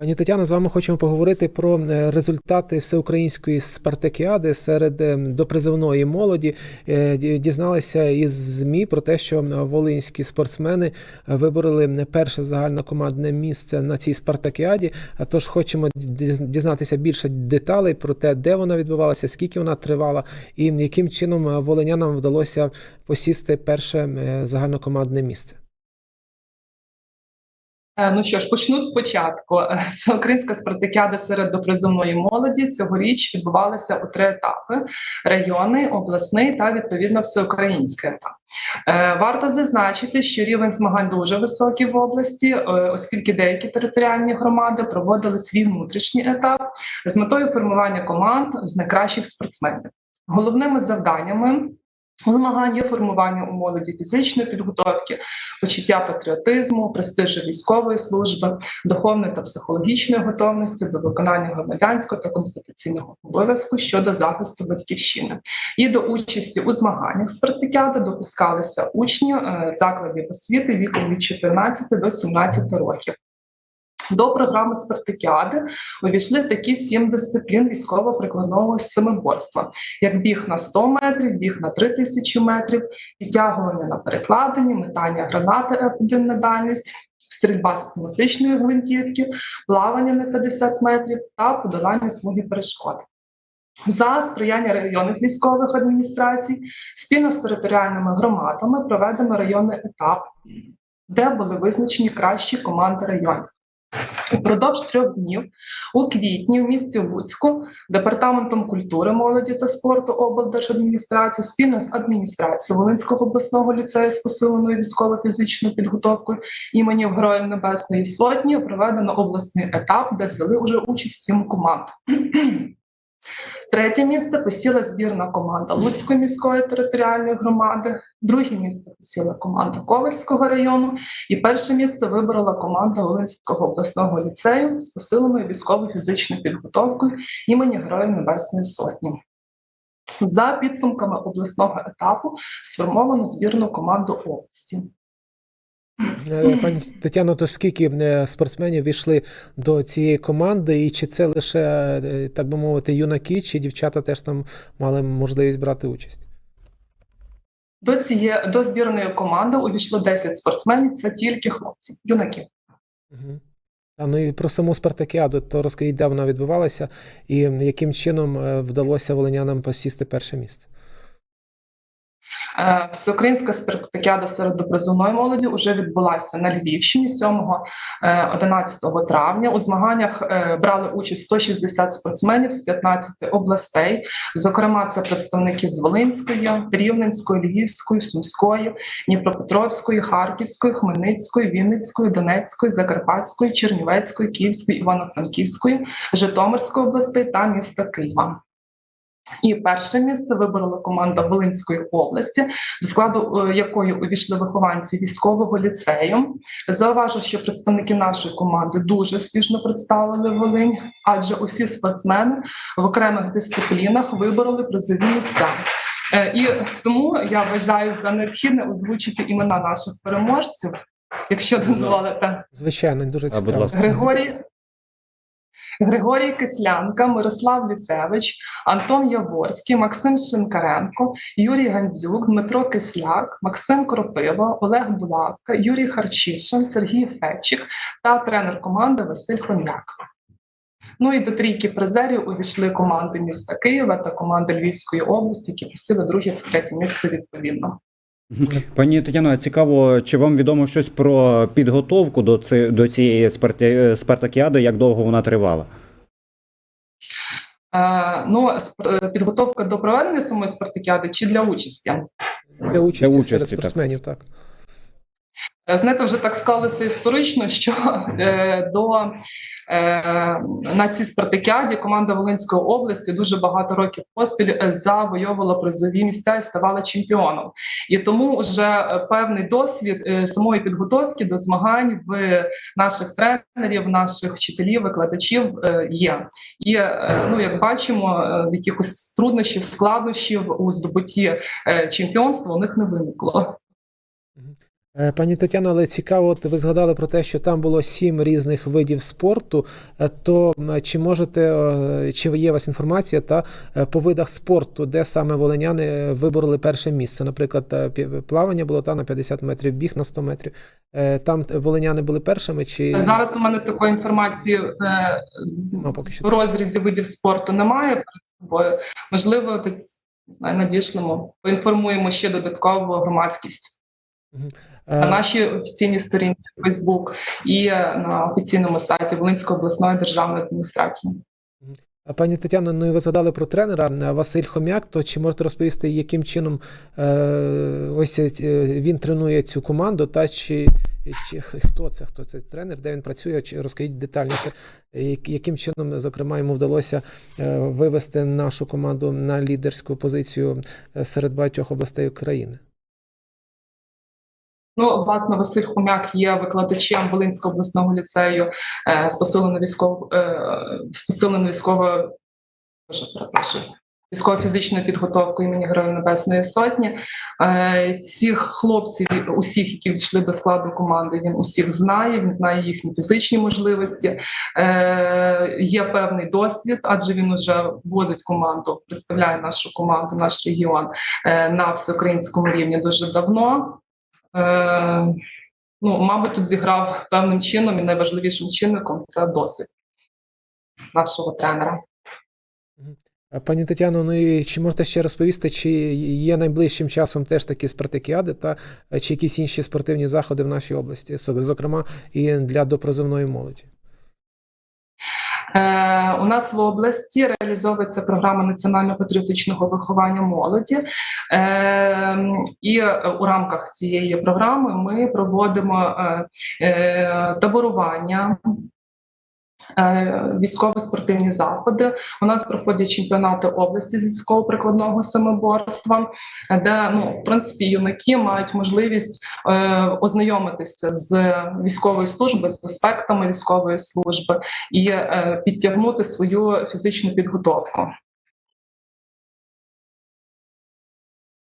Пані Тетяно, з вами хочемо поговорити про е, результати всеукраїнської спартакіади серед е, допризовної молоді. Е, Дізналися із ЗМІ про те, що волинські спортсмени вибороли перше загальнокомандне місце на цій спартакіаді. А Тож хочемо дізнатися більше деталей про те, де вона відбувалася, скільки вона тривала, і яким чином волинянам вдалося посісти перше загальнокомандне місце. Е, Ну що ж, почну спочатку. Всеукраїнська спартакіада серед допризовної молоді цьогоріч відбувалася у три етапи: районний, обласний та відповідно всеукраїнський етап. Е, Варто зазначити, що рівень змагань дуже високий в області, е, оскільки деякі територіальні громади проводили свій внутрішній етап з метою формування команд з найкращих спортсменів. Головними завданнями змагань є формування у молоді фізичної підготовки, почуття патріотизму, престижу військової служби, духовної та психологічної готовності до виконання громадянського та конституційного обов'язку щодо захисту батьківщини. І до участі у змаганнях спартакіади допускалися учні е, закладів освіти віком від 14 до 17 років. До програми спартакіади увійшли такі сім дисциплін військово-прикладного семиборства, як біг на 100 метрів, біг на 3000 метрів, підтягування на перекладині, метання гранати F1 на дальність, стрільба з пневматичної гвинтівки, плавання на 50 метрів та подолання смуги перешкод. За сприяння районних військових адміністрацій спільно з територіальними громадами проведено районний етап, де були визначені кращі команди районів. Упродовж трьох днів у квітні в місті Луцьку департаментом культури, молоді та спорту облдержадміністрації спільно з адміністрацією Волинського обласного ліцею з посиленою військово-фізичною підготовкою імені Героїв Небесної Сотні проведено обласний етап, де взяли уже участь сім команд. Третє місце посіла збірна команда Луцької міської територіальної громади. Друге місце посіла команда Ковальського району. І перше місце виборола команда Волинського обласного ліцею з посиленою військово-фізичною підготовкою імені Героїв Небесної Сотні. За підсумками обласного етапу сформовано збірну команду області. Е, Пані Тетяно, то скільки е, спортсменів війшли до цієї команди, і чи це лише, е, так би мовити, юнаки, чи дівчата теж там мали можливість брати участь? До цієї до збірної команди увійшло 10 спортсменів. Це тільки хлопці, юнаки. Угу. А ну і про саму спартакіаду, то розкажіть, де вона відбувалася, і яким чином вдалося волинянам посісти перше місце? Е, Всеукраїнська спартакіада серед допризовної молоді вже відбулася на Львівщині 7-11 травня. У змаганнях е, брали участь 160 спортсменів з 15 областей. Зокрема, це представники з Волинської, Рівненської, Львівської, Сумської, Дніпропетровської, Харківської, Хмельницької, Вінницької, Донецької, Закарпатської, Чернівецької, Київської, Івано-Франківської, Житомирської областей та міста Києва. І перше місце виборола команда Волинської області, до складу е, якої увійшли вихованці військового ліцею. Зауважу, що представники нашої команди дуже успішно представили Волинь, адже усі спортсмени в окремих дисциплінах вибороли призові місця. Е, І тому я вважаю за необхідне озвучити імена наших переможців, якщо дозволите. Звичайно, дуже цікаво. Григорій. Григорій Кислянка, Мирослав Ліцевич, Антон Яворський, Максим Шинкаренко, Юрій Гандзюк, Дмитро Кисляк, Максим Кропива, Олег Булавка, Юрій Харчишин, Сергій Фечик та тренер команди Василь Хом'як. Ну і до трійки призерів увійшли команди міста Києва та команди Львівської області, які посіли друге та третє місце відповідно. Пані Тетяно, цікаво, чи вам відомо щось про підготовку до ци, до цієї спарти- спартакіади, як довго вона тривала? Е, ну, е, підготовка до проведення самої спартакіади чи для участі? Для участі, участі, серед спортсменів, так. Е, Знаєте, вже так склалося історично, що е, до е, на цій спартакіаді команда Волинської області дуже багато років поспіль е, завойовувала призові місця і ставала чемпіоном. І тому вже е, певний досвід е, самої підготовки до змагань в наших тренерів, наших вчителів, викладачів е, є. І е, ну, як бачимо, е, якихось труднощів, складнощів у здобутті е, чемпіонства у них не виникло. Е, Пані Тетяно, але цікаво, от ви згадали про те, що там було сім різних видів спорту. Е, То чи можете е, чи є у вас інформація та по видах спорту, де саме волиняни вибороли перше місце? Наприклад, плавання було та на 50 метрів, біг на 100 метрів. Там волиняни були першими, чи Зараз у мене такої інформації Нема поки що. в розрізі видів спорту немає перед собою. Можливо, десь знаю, надішлемо, поінформуємо ще додатково громадськість на Е, нашій офіційній сторінці Facebook і на офіційному сайті Волинської обласної державної адміністрації. Пані Тетяно, ну і ви згадали про тренера е, Василь Хомяк. То чи можете розповісти, яким чином е, ось е, він тренує цю команду, та чи, чи хто це? Хто це тренер, де він працює? Чи розкажіть детальніше, яким чином, зокрема, йому вдалося е, вивести нашу команду на лідерську позицію е, серед багатьох областей України? Ну, власне, Василь Хомяк є викладачем Волинського обласного ліцею е, з посиленою військово е, з посиленою військовою військово-фізичною підготовкою імені Героїв Небесної Сотні. Е, цих хлопців, усіх, які війшли до складу команди, він усіх знає. Він знає їхні фізичні можливості. Е, є певний досвід, адже він уже возить команду, представляє нашу команду, наш регіон е, на всеукраїнському рівні дуже давно. Е, ну, мабуть, тут зіграв певним чином і найважливішим чинником це досвід нашого тренера. Пані Тетяно, ну і чи можете ще розповісти, чи є найближчим часом теж такі спартакіади, та е, чи якісь інші спортивні заходи в нашій області, зокрема і для допризовної молоді? Е, у нас в області реалізовується програма національно-патріотичного виховання молоді, е, і е, у рамках цієї програми ми проводимо таборування. Е, Військово-спортивні заходи. У нас проходять чемпіонати області з військово-прикладного самоборства, де ну, в принципі юнаки мають можливість е, ознайомитися з військовою службою, з аспектами військової служби і е, підтягнути свою фізичну підготовку.